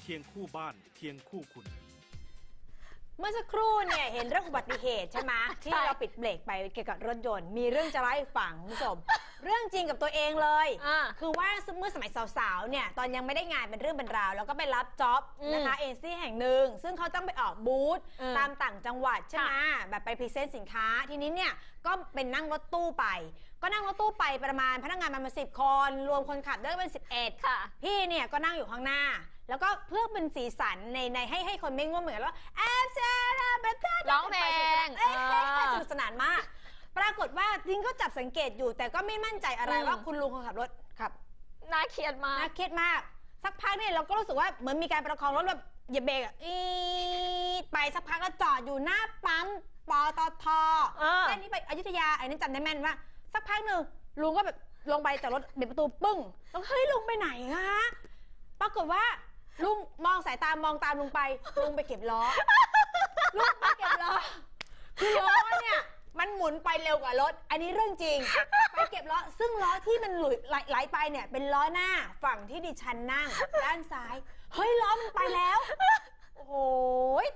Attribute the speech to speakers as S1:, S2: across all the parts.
S1: เคียงคู่บ้านเคียงคู่คุณ
S2: เมื่อสักครู่เนี่ยเห็นเรื่องอุบัติเหตุใช่ไหมที่เราปิดเบรกไปเกี่ยวกับรถยนต์ มีเรื่องจะเล่าให้ฟังคุณผู้ชม เรื่องจริงกับตัวเองเลย
S3: อ่า
S2: คือว่าเมื่อสมัยสาวๆ เนี่ย ตอนยังไม่ได้งานเป็นเรื่องเป็นราว แล้วก็ไปรับจ็อบ
S3: อืม
S2: นะคะเอซี่แห่งหนึ่ง ซึ่งเขาต้องไปออกบูธ
S3: เออ
S2: ตามต่างจังหวัดใช่ไหมแบบไปพรีเซนต์สินค้า ทีนี้เนี่ย ก็เป็นนั่งรถตู้ไป ก็นั่งรถตู้ไปประมาณพนักงานประมาณสิบคน รวมคนขับด้วยเป็น11
S3: ค่ะ
S2: พี่เนี่ยก็นั่งอยู่ข้างหน้า แล้วก็เพื่อเป็นสีสันในในให้ให้คนไม่ง่วงเหมือนกันว่าแอบเซราเบตา
S3: ร้องเพลง
S2: เอ้ย
S3: เออ
S2: สนุกสนานมาก ปรากฏว่าจริงก็จับสังเกตอยู่ แต่ก็ไม่มั่นใจอะไร
S3: อืม
S2: ว่าคุณลุงคนขับรถขับ
S3: น่าเครียดมา
S2: น่ากเครียดมาก สักพักเนี่ยเราก็รู้สึกว่าเหมือนมีการประคองรถแบบเหยียบเบรกอะอีดไปสักพักก็จอดอยู่หน้าปั๊มปตท
S3: เออ
S2: เส้นนี้ไปอยุธยาไอ้นี่จำได้แม่นว่าสักพักหนึ่งลุงก็แบบลงไปจากรถปิดประตูปึ้งแล้วเฮ้ยลุงไปไหนคะปรากฏว่า ลุงมองสายตามองตามลุงไป ลุงไปเก็บล้อ ลุงไปเก็บล้อ คือล้อเนี่ยมันหมุนไปเร็วกว่ารถ อันนี้เรื่องจริง ไปเก็บล้อ ซึ่งล้อที่มันหลุยไหลไหลไปเนี่ย เป็นล้อหน้าฝั่งที่ดิฉันนั่งด้านซ้าย เฮ้ยล้อมันไปแล้ว โอ้โห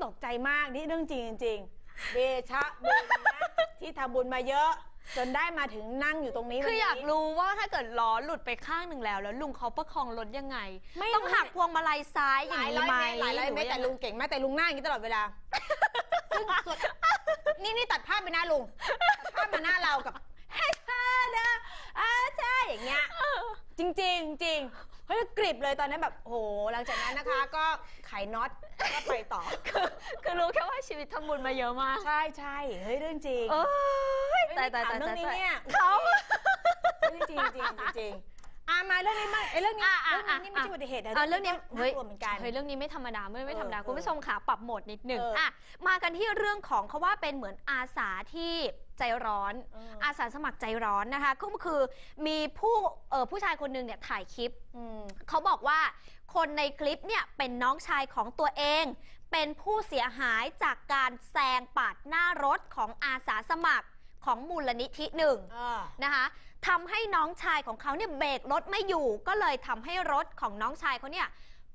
S2: ตกใจมากนี่เรื่องจริงจริงๆเดชะบุญนะที่ทำบุญมาเยอะ จนได้มาถึงนั่งอยู่ตรงนี้
S3: คือ
S2: วันนี้
S3: อยากรู้ว่าถ้าเกิดล้อหลุดไปข้างหนึ่งแล้ว แล้วลุงเขาประคองรถยังไง
S2: ไม่รู้
S3: ต้องหักพวงมาลัยซ้ายอ
S2: ห
S3: ย่าง
S2: ลาย
S3: นี้
S2: ร้อย
S3: ไหม
S2: เมตรหลายร้อยเมตร
S3: ห
S2: แต่
S3: อ
S2: ลุงเก่งมากแต่ลุงนั่งอย่างนี้ตลอดเวลา ซึ่งส่วนนี่นี่ตัดภาพไปหน้าลุงตัดภาพมาหน้าเรากับให้เธอนะอาใช่อย่างเงี้ยจริงๆจริง เฮ้ยกริบเลยตอนนั้นแบบโหหลังจากนั้นนะคะ ก็ไขน็อตแล้วก็ไปต่อ
S3: คือรู้แค่ว่าชีวิตทำบุญมาเยอะมาก
S2: ใช่ใช่เฮ้ยเรื่องจริง
S3: เอ้ย
S2: เฮ้ย
S3: ตายตาย
S2: ถาม
S3: ตาย
S2: เรื่องนี้
S3: ตาย
S2: เนี่ย
S3: เขา
S2: เรื่องจริงจริงจริงจริงอะมาเรื่องนี้บ้างไอ้เรื่องนี้
S3: อะอะ
S2: เรื่องนี้นี่ไม่ใช่
S3: อะ
S2: อุบัติเหตุนะ
S3: อะเรื่องนี้
S2: ก็
S3: เฮ้ย
S2: น่ากลัวเหมือนกัน
S3: เฮ้ยเรื่องนี้ไม่ธรรมดาไม่ไม่ธรรมดา
S2: เออ
S3: คุณผู้ชมค่ะปรับโหมดนิดหนึ่ง
S2: เอออ่
S3: อะมากันที่เรื่องของเขาว่าเป็นเหมือนอาสาที่ ใจร้อน
S2: เอออ
S3: อาสาสมัครใจร้อนนะคะ ก็คือมีผู้เอ่อผู้ชายคนหนึ่งเนี่ยถ่ายคลิป
S2: อืม
S3: เขาบอกว่าคนในคลิปเนี่ยเป็นน้องชายของตัวเอง เป็นผู้เสียหายจากการแซงปาดหน้ารถของอาสาสมัครของมูลนิธิหนึ่ง
S2: เออ
S3: นะคะทำให้น้องชายของเขาเนี่ยเบรกรถไม่อยู่ ก็เลยทำให้รถของน้องชายเขาเนี่ย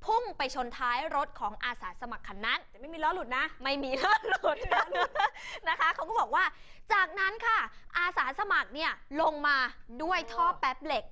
S3: พุ่งไปชนท้ายรถของอาสาสมัครคันนั้น
S2: แต่ไม่มีล้อหลุดนะ
S3: ไม่มีเลือดหลุดนะคะ เขาก็บอกว่า จากนั้นค่ะ อาสาสมัครเนี่ยลงมาด้วยท่อแป๊บเหล็ก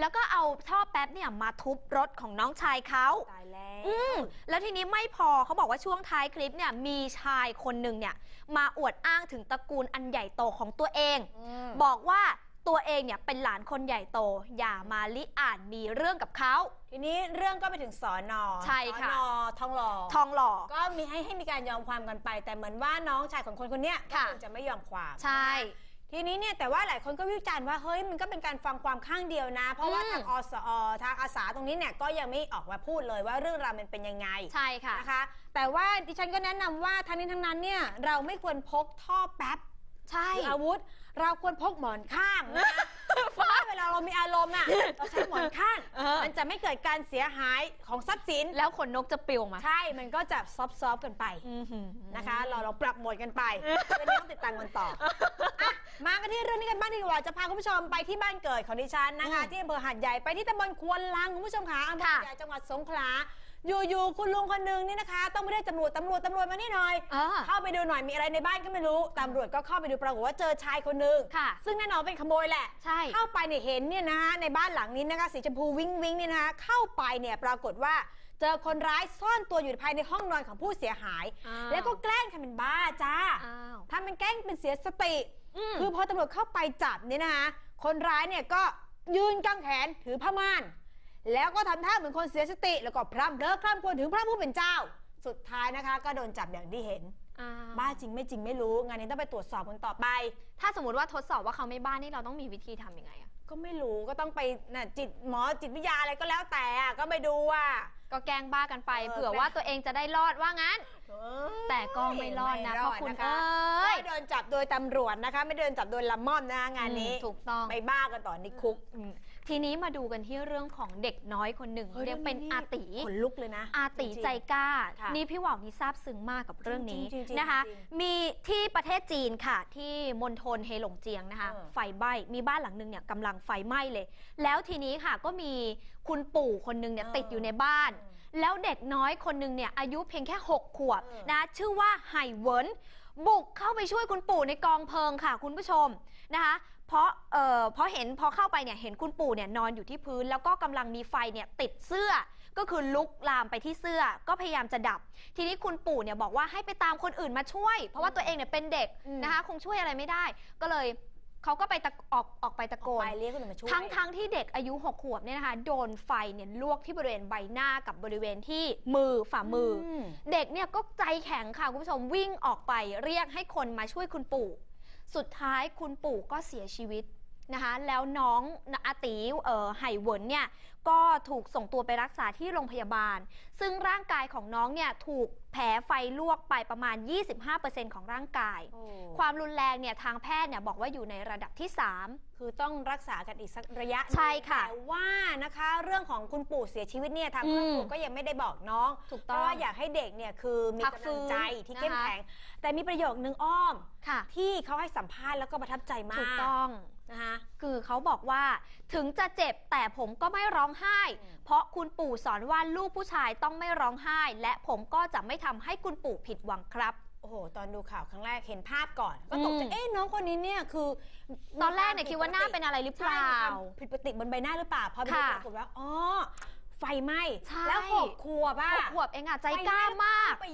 S3: แล้วก็เอาท่อแป๊บเนี่ยมาทุบรถของน้องชายเขา
S2: ตายแล้ว
S3: อืมแล้วทีนี้ไม่พอเขาบอกว่าช่วงท้ายคลิปเนี่ยมีชายคนหนึ่งเนี่ยมาอวดอ้างถึงตระกูลอันใหญ่โตของตัวเอง
S2: ม
S3: บอกว่า ตัวเองเนี่ยเป็นหลานคนใหญ่โต อย่ามาลิอ่านมีเรื่องกับเขา
S2: ทีนี้เรื่องก็ไปถึงสอนอ
S3: ใช่ค่ะ
S2: สอนอทองหล่อ
S3: ทองหล่อ
S2: ก็มีให้ให้มีการยอมความกันไป แต่เหมือนว่าน้องชายของคนคนเนี้ยก็
S3: ค่ะ
S2: คงจะไม่ยอมความ
S3: ใช่
S2: นะคะ ทีนี้เนี่ยแต่ว่าหลายคนก็วิจารณ์ว่าเฮ้ยมันก็เป็นการฟังความข้างเดียวนะ เพราะว่า
S3: อืม
S2: ทางอสอทางอาสาตรงนี้เนี่ยก็ยังไม่ออกมาพูดเลยว่าเรื่องราวมันเป็นยังไง
S3: ใช่ค่ะ
S2: นะคะ แต่ว่าดิฉันก็แนะนำว่าทั้งนี้ทั้งนั้นเนี่ยเราไม่ควรพกท่อแป๊บ
S3: ใช่
S2: หรืออาวุธ เราควรพกหมอนข้างนะคะเพราะว่าเวลาเรามีอารมณ์น่ะเราใช้หมอนข้าง
S3: เออ
S2: มันจะไม่เกิดการเสียหายของทรัพย์สิน
S3: แล้วขนนกจะปลิวมา
S2: ใช่ มันก็จะซอฟต์ๆกันไป
S3: อื้อหือ
S2: นะคะ เราลองปรับโหมดกันไปเรื่องนี้ต้องติดตามกันต่ออะมากันที่เรื่องนี้กันบ้างดีกว่า จะพาคุณผู้ชมไปที่บ้านเกิดของดิฉันนะคะ
S3: อืม
S2: ที่อำเภอหาดใหญ่ ไปที่ตำบลควนลังคุณผู้ชมคะอำเภอ
S3: ค่ะ
S2: หาดใหญ่จังหวัดสงขลา อยู่ๆคุณลุงคนหนึงนี่นะคะ ต้องไม่ได้ตำรวจตำรวจตำรวจมานี่หน่อย
S3: อ่า
S2: เข้าไปดูหน่อยมีอะไรในบ้านก็ไม่รู้ตำรวจก็เข้าไปดูปรากฏว่าเจอชายคนหนึ่ง
S3: ค่ะ
S2: ซึ่งแน่นอนเป็นขโมยแหละ
S3: ใช่
S2: เข้าไปเนี่ยเห็นเนี่ยนะในบ้านหลังนี้นะคะสีชมพูวิ้งวิ้งเนี่ยนะคะเข้าไปเนี่ยปรากฏว่าเจอคนร้ายซ่อนตัวอยู่ภายในห้องนอนของผู้เสียหาย
S3: อ้าว
S2: แล้วก็แกล้งทำเป็นบ้าจ้า
S3: อ้าว
S2: ทำเป็นแกล้งเป็นเสียสติ
S3: อืม
S2: คือพอตำรวจเข้าไปจับเนี่ยนะคะคนร้ายเนี่ยก็ยืนกางแขนถือผ้าม่าน แล้วก็ทำท่าเหมือนคนเสียสติ แล้วก็พร่ำเพ้อคร่ำครวญถึงพระผู้เป็นเจ้า สุดท้ายนะคะ ก็โดนจับอย่างที่เห็น
S3: อ้าว
S2: บ้าจริงไม่จริงไม่รู้ งานนี้ต้องไปตรวจสอบกันต่อไป
S3: ถ้าสมมติว่าทดสอบว่าเขาไม่บ้านี่เราต้องมีวิธีทำยังไงอะ
S2: ก็ไม่รู้ก็ต้องไปน่ะจิตหมอจิตวิทยาอะไรก็แล้วแต่อะก็ไปดูว่า
S3: ก็แกล้งบ้ากันไป
S2: เออ
S3: เผื่อว่าตัวเองจะได้รอดว่างั้น แต่ก็ไม่รอดนะเพราะคุณ
S2: ไม่
S3: เอ
S2: รอด้นะคะ
S3: ย
S2: ก็โดนจับโดยตำรวจนะคะ ไม่โดนจับโดยละม่อมนะคะงานนี้
S3: อืมถูกต้อง
S2: ไปบ้ากันต่อในคุก
S3: อืม ทีนี้มาดูกันที่เรื่องของเด็กน้อยคนหนึ่ง
S2: ฮ้
S3: เรียกเป็นอาตี
S2: ขนลุกเลยนะ
S3: อาตี
S2: จริงๆ
S3: ใจกล้า
S2: ค่ะ
S3: นี่พี่หว่าวนี่ซาบซึ้งมากกับเรื่องนี้
S2: จริงๆจริงๆ
S3: นะคะ
S2: จริง
S3: มีที่ประเทศจีนค่ะ ที่มณฑลเฮหลงเจียงนะคะ
S2: เออ
S3: ไฟไหม้มีบ้านหลังหนึ่งเนี่ยกำลังไฟไหม้เลย แล้วทีนี้ค่ะก็มีคุณปู่คนหนึงเนี่ยติดอยู่ในบ้าน แล้วเด็กน้อยคนหนึ่งเนี่ยอายุเพียงแค่ 6 ขวบ
S2: เออ
S3: นะชื่อว่าไห่เหวินบุกเข้าไปช่วยคุณปู่ในกองเพลิงค่ะ คุณผู้ชม นะคะเพราะเอ่อเพราะเห็นพอเข้าไปเนี่ยเห็นคุณปู่เนี่ยนอนอยู่ที่พื้น แล้วก็กำลังมีไฟเนี่ยติดเสื้อ ก็คือลุกลามไปที่เสื้อก็พยายามจะดับ ทีนี้คุณปู่เนี่ยบอกว่าให้ไปตามคนอื่นมาช่วย เพราะว่าตัวเองเนี่ยเป็นเด็ก
S2: อืม
S3: นะคะคงช่วยอะไรไม่ได้ ก็เลยเขาก็ไปตะออกออกไปตะโกน
S2: ไปเรียกคนอื่นมาช่วย
S3: ทั้งทั้งที่เด็กอายุ6ขวบเนี่ยนะคะโดนไฟเนี่ยลวกที่บริเวณใบหน้ากับบริเวณที่มือฝ่ามืออ
S2: ม
S3: เด็กเนี่ยก็ใจแข็งค่ะคุณผู้ชมวิ่งออกไปเรียกให้คนมาช่วยคุณปู่ สุดท้ายคุณปู่ก็เสียชีวิต นะคะแล้วน้องอาตีเอ่อไห่เหวินเนี่ยก็ถูกส่งตัวไปรักษาที่โรงพยาบาล ซึ่งร่างกายของน้องเนี่ยถูกแผลไฟลวกไปประมาณ 25%ของร่างกาย ความรุนแรงเนี่ยทางแพทย์เนี่ยบอกว่าอยู่ในระดับที่ 3
S2: คือต้องรักษากันอีกสักระยะหนึ่ง
S3: ใช่ค่ะ
S2: แต่ว่านะคะเรื่องของคุณปู่เสียชีวิตเนี่ยทาง
S3: อื
S2: ครอบ
S3: ม
S2: ครัวก็ยังไม่ได้บอกน้อง
S3: ถูก
S2: เพ
S3: ต้อง
S2: ราะว่าอยากให้เด็กเนี่ยคือมี
S3: พัก
S2: กำ
S3: ฟื้
S2: ลัง
S3: น
S2: ใจที่เข้ม
S3: นะคะ
S2: แข็ง แต่มีประโยคนึงอ้อม
S3: ค่ะ
S2: ที่เขาให้สัมภาษณ์แล้วก็ประทับใจมาก
S3: ถูกต้อง
S2: นะคะ
S3: คือเขาบอกว่าถึงจะเจ็บแต่ผมก็ไม่ร้องไห้
S2: อืม
S3: เพราะคุณปู่สอนว่าลูกผู้ชายต้องไม่ร้องไห้ และผมก็จะไม่ทำให้คุณปู่ผิดหวังครับ
S2: โอ้โห ตอนดูข่าวครั้งแรกเห็นภาพก่อน ก็ตกใจ
S3: อืม
S2: เอ๊ะน้องคนนี้เนี่ยคือ
S3: ตอนแรกเนี่ยคิดว่าหน้าเป็นอะไรหรือเป
S2: ใช่
S3: ล่า
S2: มีความผิดปกติบนใบหน้าหรือเปล่า พอไปดู
S3: ค่ะ
S2: ปรากฏว่าอ๋อไฟไหม้
S3: ใช่
S2: แล้วหกขวบอะ
S3: หกขวบเองอะใจกล้ามาก
S2: ไป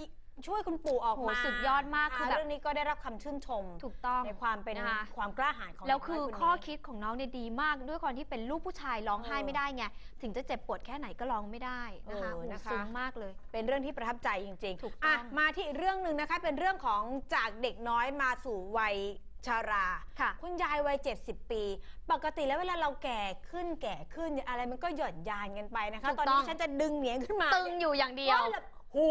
S2: ช่วยคุณปู่ออก
S3: โห
S2: มา
S3: สุดยอดมาก
S2: นะะ
S3: คือแบบ
S2: เรื่องนี้ก็ได้รับคำชื่นชม
S3: ถูกต้อง
S2: ในความเป็น
S3: นะคะ
S2: ความกล้าหาญของ
S3: แล้วคือ
S2: เด็กน้ยน
S3: ข้อ
S2: นี้
S3: คิดของน้องเนี่ยดีมากด้วยความที่เป็นลูกผู้ชายร้องไห้
S2: เออ
S3: ไม่ได้ไงถึงจะเจ็บปวดแค่ไหนก็ร้องไม่ได้นะคะ
S2: เออ
S3: โห
S2: นะคะ
S3: ซึ้งมากเลย
S2: เป็นเรื่องที่ประทับใจจริงๆ
S3: ถูกต้อง
S2: อะมาที่อีกเรื่องหนึ่งนะคะ เป็นเรื่องของจากเด็กน้อยมาสู่วัยชารา
S3: ค่ะ
S2: คุณยายวัย 70 ปี ปกติแล้วเวลาเราแก่ขึ้นแก่ขึ้นเนี่ยอะไรมันก็หย่อนยานกันไปนะคะ
S3: ถูก
S2: ตอน
S3: ต้
S2: นี้
S3: อง
S2: ฉันจะดึงเหนียงขึ้นมา
S3: ตึงอยู่อย่างเดียว
S2: ว่าแบบ หู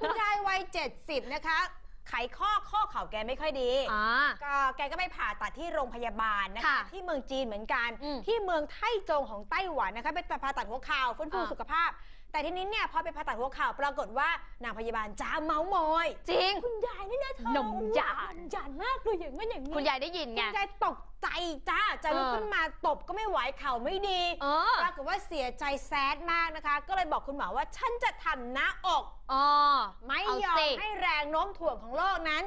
S2: คุณยายวัย 70 นะคะ ไขข้อข้อเข่าแกไม่ค่อยดี
S3: อ่า
S2: ก็แกก็ไปผ่าตัดที่โรงพยาบาลนะคะ
S3: ค่ะ
S2: ที่เมืองจีนเหมือนกัน
S3: อืม
S2: ที่เมืองไทจงของไต้หวันนะคะเป็นผ่าตัดหัวเข่าฟื้นฟู
S3: อ่า
S2: สุขภาพ แต่ทีนี้เนี่ยพอไปผ่าตัดหัวเข่าปรากฏว่านางพยาบาลจ้าเมาส์มอย
S3: จริง
S2: คุณยายนี่นะเธอน
S3: มยาน
S2: นมยานมากเลยอย่างนั้นอย่างนี้
S3: คุณยายได้ยิน
S2: คุ
S3: ไง
S2: ณยายตกใจจ้าจะลุก
S3: เออ
S2: ขึ้นมาตบก็ไม่ไหวเข่าไม่ดี
S3: เออ
S2: ปรากฏว่าเสียใจแซดมากนะคะ ก็เลยบอกคุณหมอว่าฉันจะทำหน้าอก
S3: อ๋อ
S2: มถ่วงของโลกนั้น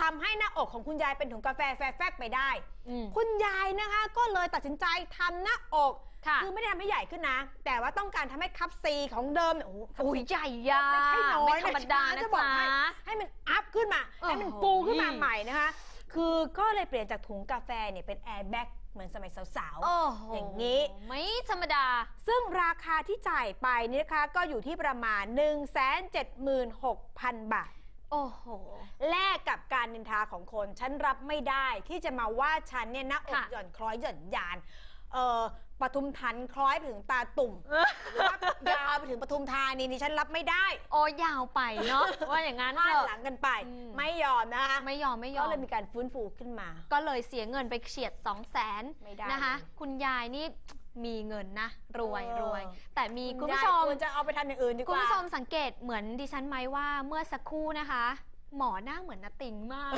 S2: ทำให้หน้าอกของคุณยายเป็นถุงกาแฟแฟแฟกไปได้
S3: อืม
S2: คุณยายนะคะ ก็เลยตัดสินใจทำหน้าอก
S3: ค่ะ
S2: คือไม่ได้ทำให้ใหญ่ขึ้นนะ แต่ว่าต้องการทำให้คัพซีของเดิมเนี่ยโอ้โหคัพ
S3: อุ้ย
S2: ซี
S3: ใหญ่ยา
S2: ไม่ใช่น้อย
S3: ไม่ธรรมดา
S2: นะ
S3: นะ
S2: จะบอก
S3: จ๊ะ
S2: ให้ ให้มันอัพขึ้นมา
S3: โอ้โห
S2: ให้มันฟูขึ้นมาใหม่นะคะ คือก็เลยเปลี่ยนจากถุงกาแฟเนี่ยเป็นแอร์แบ็กเหมือนสมัยสาว
S3: โอ้โห
S2: อย่างนี้
S3: ไม่ธรรมดา
S2: ๆ ซึ่งราคาที่จ่ายไปนี่นะคะ ก็อยู่ที่ประมาณ 1 7 6 0 0 0 บาท
S3: โอ้โห
S2: แลกกับการนินทาของคน ฉันรับไม่ได้ที่จะมาว่าฉันเนี่ยหน้าอก
S3: ค่ะ
S2: หย่อนคล้อยหย่อนยานเอ่อปทุมทันคล้อยไปถึงตาตุ่มหรือว่ายาวไปถึงปทุมธานีนี่ฉันรับไม่ได้
S3: โอ้ยาวไปเนาะ ว่าอย่างนั้น
S2: พลา
S3: เถ
S2: ด
S3: อะ
S2: หลังกันไป
S3: อืม
S2: ไม่ยอมนะคะ
S3: ไม่ยอมไม่ยอ
S2: ก็
S3: ม
S2: เลยมีการฟื้นฟูขึ้นมา
S3: ก็เลยเสียเงินไปเฉียด 2 0 0แสน
S2: ไม่ได้
S3: นะคะ
S2: เลย
S3: คุณยายนี่ มีเงินนะ รวย
S2: เออ
S3: รวย แต่มี
S2: คุ
S3: คุณณ
S2: ผู้
S3: ผู้
S2: ช
S3: ช
S2: ม
S3: ม
S2: ควรจะเอาไปทำอย่างอื่นดีก
S3: คุณ
S2: ว่า
S3: ผู้ชมสังเกตเหมือนดิฉันไหมว่าเมื่อสักครู่นะคะ หมอหน้าเหมือนนาติงมาก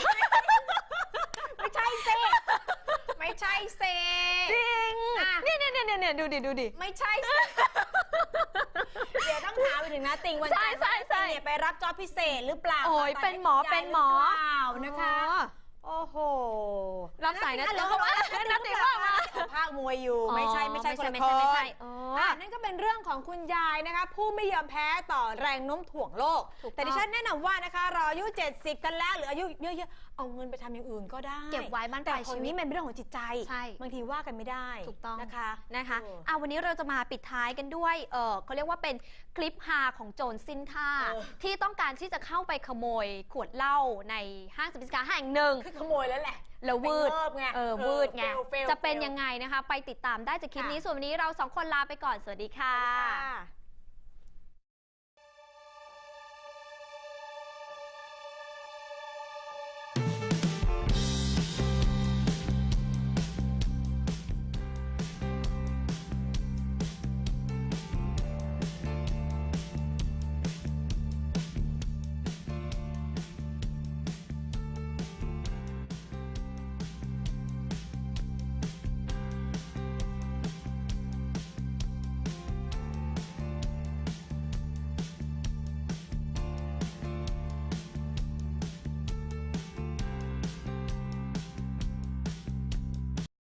S2: ไม่ใช่เซไม่ใช่เซ
S3: จริง
S2: อะ
S3: เนี่ยเนี่ยเนี่ยเนี่ยดูดิดูดิ
S2: ไม่ใช่เซเดี๋ยวต้องถามไปถึงนะติงวัน
S3: ใช่
S2: จันทร์
S3: ใช่
S2: ว่า
S3: ใช่
S2: ติงเนี่ยไปรับจอบพิเศษหรือเปล่า
S3: โอ้ย
S2: ผ่าตัด
S3: เป็นหมอ
S2: ให้
S3: เป็นหมอ
S2: คุณยายหรือเปล่านะคะโอ้โห
S3: รับสายนะ
S2: ฮัลโหล
S3: เดี๋ยวเขาว่า
S2: ฮัลโหล
S3: นัดติว่ามา
S2: ภาคมวยอยู่ ไม่ใช่ไม่ใช่คนละ
S3: ไม่
S2: ค
S3: ใช่
S2: น
S3: ไม่ใช่อ๋ออ
S2: อะนั่นก็เป็นเรื่องของคุณยายนะคะ ผู้ไม่ยอมแพ้ต่อแรงโน้มถ่วงโลก
S3: ถูกต้อง
S2: แต่ดิฉันแนะนำว่านะคะเราอายุ 70 กันแล้วหรืออายุเยอะๆ เอาเงินไปทำอย่างอื่นก็ได้
S3: เก็บไว้บ้าน
S2: แต่
S3: ปลาย
S2: คน
S3: ชีวิ
S2: นี้
S3: ต
S2: มันเป็นเรื่องของจิตใจ
S3: ใช่
S2: บางทีว่ากันไม่ได้
S3: ถูกต้อง
S2: นะคะ
S3: นะคะ
S2: เออ
S3: เอาวันนี้เราจะมาปิดท้ายกันด้วย เออเขาเรียกว่าเป็นคลิปฮาของโจรสิ้นท่า
S2: เออ
S3: ที่ต้องการที่จะเข้าไปขโมยขวดเหล้าในห้างสรรพสินค้าแห่งหนึ่ง
S2: คือขโมยแล้วแหละ
S3: แล้ววืด
S2: ไปเงิบไง
S3: เออวืดไง
S2: เออ fail fail
S3: จะเป็น
S2: fail
S3: ยังไงนะคะ ไปติดตามได้จากคลิป
S2: ค่ะ
S3: นี้ ส่วนวันนี้เราสองคนลาไปก่อน สวัสดีค่ะ
S2: ค่ะ